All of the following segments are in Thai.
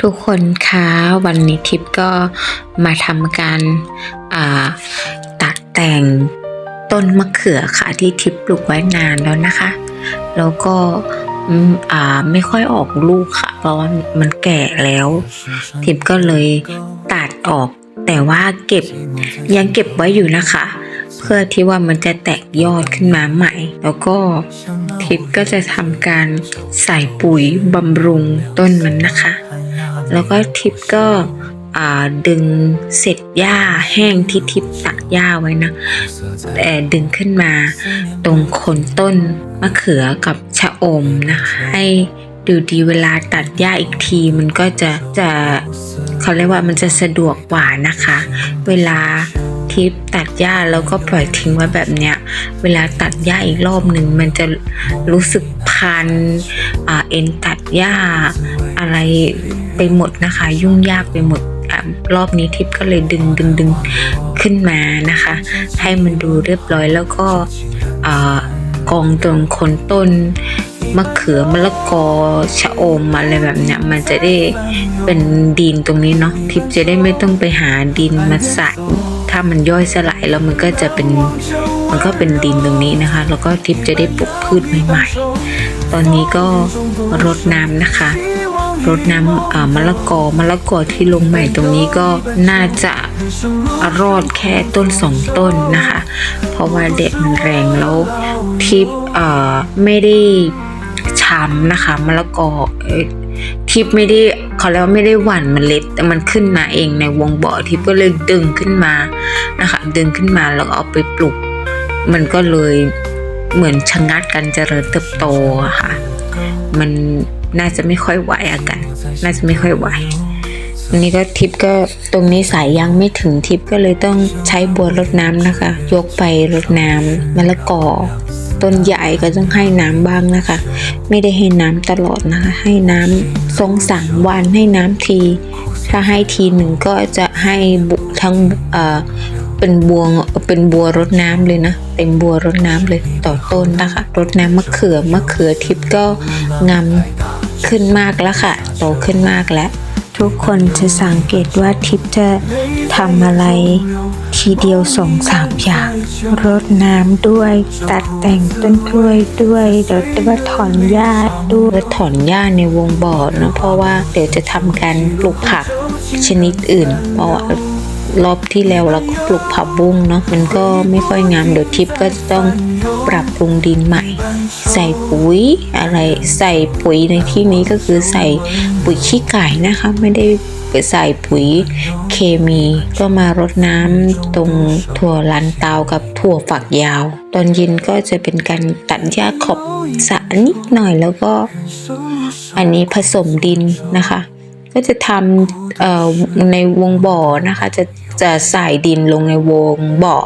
ทุกคนคะวันนี้ทิพย์ก็มาทำการาตัดแต่งต้นมะเขือค่ะที่ทิพย์ปลูกไว้นานแล้วนะคะ แล้วก็ไม่ค่อยออกลูกค่ะ เพราะว่ามันแก่แล้ว ทิพย์ก็เลยตัดออก แต่ว่าเก็บยังเก็บไว้อยู่นะคะ เพื่อที่ว่ามันจะแตกยอดขึ้นมาใหม่ แล้วก็ทิพย์ก็จะทำการใส่ปุ๋ยบำรุงต้นมันนะคะ แล้วก็ทิปก็ดึงเศษหญ้าแห้งที่ทิปตัดหญ้าไว้นะแต่ดึงขึ้นมาตรงโคนต้นมะเขือกับชะอมนะคะให้ดูดีเวลาตัดหญ้าอีกทีมันก็จะจะเขาเรียกว่ามันจะสะดวกกว่านะคะ เวลาทิปตัดหญ้าแล้วก็ปล่อยทิ้งไว้แบบเนี้ยเวลาตัดหญ้าอีกรอบหนึ่งมันจะรู้สึกพันเอ็นตัดหญ้าอะไร ไปหมดนะคะ ยุ่งยากไปหมดรอบนี้ทิพย์ก็เลยดึงดึงดึงขึ้นมานะคะ ให้มันดูเรียบร้อยแล้วก็กองตรงคนต้นมะเขือมะละกอชะอมอะไรแบบเนี้ยมันจะได้เป็นดินตรงนี้เนาะทิพย์จะได้ไม่ต้องไปหาดินมาใส่ถ้ามันย่อยสลายแล้วมันก็จะเป็นมันก็เป็นดินตรงนี้นะคะ แล้วก็ทิพย์จะได้ปลูกพืชใหม่ ๆ ตอนนี้ก็รดน้ำนะคะ รดน้ำมะละกอมะละกอที่ลงใหม่ตรงนี้ก็น่าจะรอดแค่ต้นสองต้นนะคะ เพราะว่าแดดมันแรงแล้วทิพย์เอ่อไม่ได้ช้ำนะคะมะละกอทิพย์ไม่ได้เขาเรียกว่าไม่ได้หว่านเมล็ดแต่มันขึ้นมาเองในวงบ่อทิพย์ก็เลยดึงขึ้นมานะคะ ดึงขึ้นมาแล้วเอาไปปลูกมันก็เลยเหมือนชะงัดกันเจริญเติบโตะค่ะ มัน น่าจะไม่ค่อยไหวอากันน่าจะไม่ค่อยไหวอันนี้ก็ทิปก็ตรงนี้สายยังไม่ถึงทิปก็เลยต้องใช้บัวรดน้ำนะคะ ยกไปรดน้ำมะละกอต้นใหญ่ก็ต้องให้น้ำบ้างนะคะ ไม่ได้ให้น้ำตลอดนะคะ ให้น้ำสองสามวันให้น้ำที ถ้าให้ทีหนึ่งก็จะให้บุทั้งเอ่อเป็นบัวเป็นบัวรดน้ำเลยนะเต็มบัวรดน้ำเลยต่อต้นนะคะรดน้ำมะเขือมะเขือทิพย์ก็งาม ขึ้นมากแล้วค่ะ โตขึ้นมากแล้ว ทุกคนจะสังเกตว่าทิพย์จะทำอะไร ทีเดียวสองสามอย่าง รดน้ำด้วย ตัดแต่งต้นกล้วยด้วยเดี๋ยวจะว่าถอนหญ้าด้วยถอนหญ้าในวงบ่อนะเพราะว่าเดี๋ยวจะทำการปลูกผักชนิดอื่น เพราะว่า รอบที่แล้วเราก็ปลูกผักบุ้งเนาะมันก็ไม่ค่อยงามเดี๋ยวทิพย์ก็จะต้องปรับปรุงดินใหม่ ใส่ปุ๋ยอะไรใส่ปุ๋ยในที่นี้ก็คือใส่ปุ๋ยขี้ไก่นะคะ ไม่ได้ใส่ปุ๋ยเคมีก็มารดน้ำตรงถั่วลันเตากับถั่วฝักยาว ตอนเย็นก็จะเป็นการตัดหญ้าขอบสะนิดหน่อยแล้วก็ อันนี้ผสมดินนะคะ ก็จะทำในวงบ่อนะคะ จะจะใส่ดินลงในวงบ่อ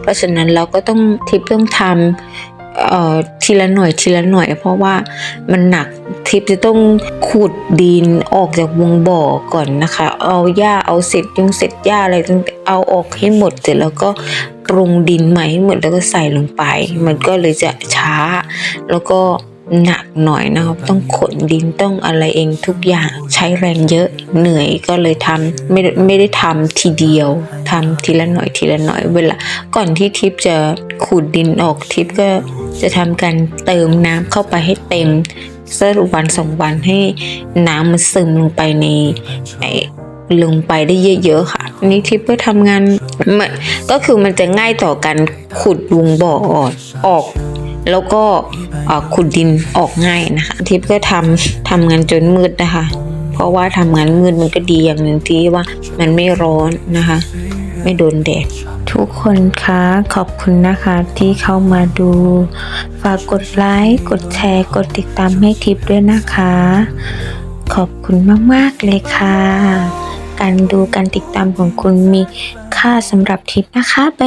เพราะฉะนั้นเราก็ต้องทิปต้องทำทีละหน่อยทีละหน่อยเพราะว่ามันหนักทิปจะต้องขุดดินออกจากวงบ่อก่อนนะคะ เอาหญ้าเอาเศษยุงเศษหญ้าอะไรต่างเอาออกให้หมดเสร็จแล้วก็ปรุงดินใหม่ให้หมดแล้วก็ใส่ลงไป มันก็เลยจะช้าแล้วก็ หนักหน่อยนะครับ ต้องขนดินต้องอะไรเองทุกอย่างใช้แรงเยอะเหนื่อยก็เลยทำไม่ได้ไม่ได้ทำทีเดียวทำทีละหน่อยทีละหน่อยเวลาก่อนที่ทิพย์จะขูดดินออกทิพย์ก็จะทำการเติมน้ำเข้าไปให้เต็มสักวันสองวันให้น้ำมันซึมลงไปในไอ้ลงไปได้เยอะๆค่ะอันนี้ทิพย์ก็ทำงานเหมือนก็คือมันจะง่ายต่อการขุดวงบ่อออก แล้วก็ขุดดินออกง่ายนะคะทิพย์ก็ทำทำงานจนมืดนะคะ เพราะว่าทำงานมืดมันก็ดีอย่างหนึ่งที่ว่ามันไม่ร้อนนะคะ ไม่โดนแดดทุกคนคะขอบคุณนะคะที่เข้ามาดู ฝากกดไลค์กดแชร์ กดติดตามให้ทิปด้วยนะคะ ขอบคุณมากๆเลยค่ะ การดูการติดตามของคุณมีค่าสำหรับทิปนะคะบ๊าย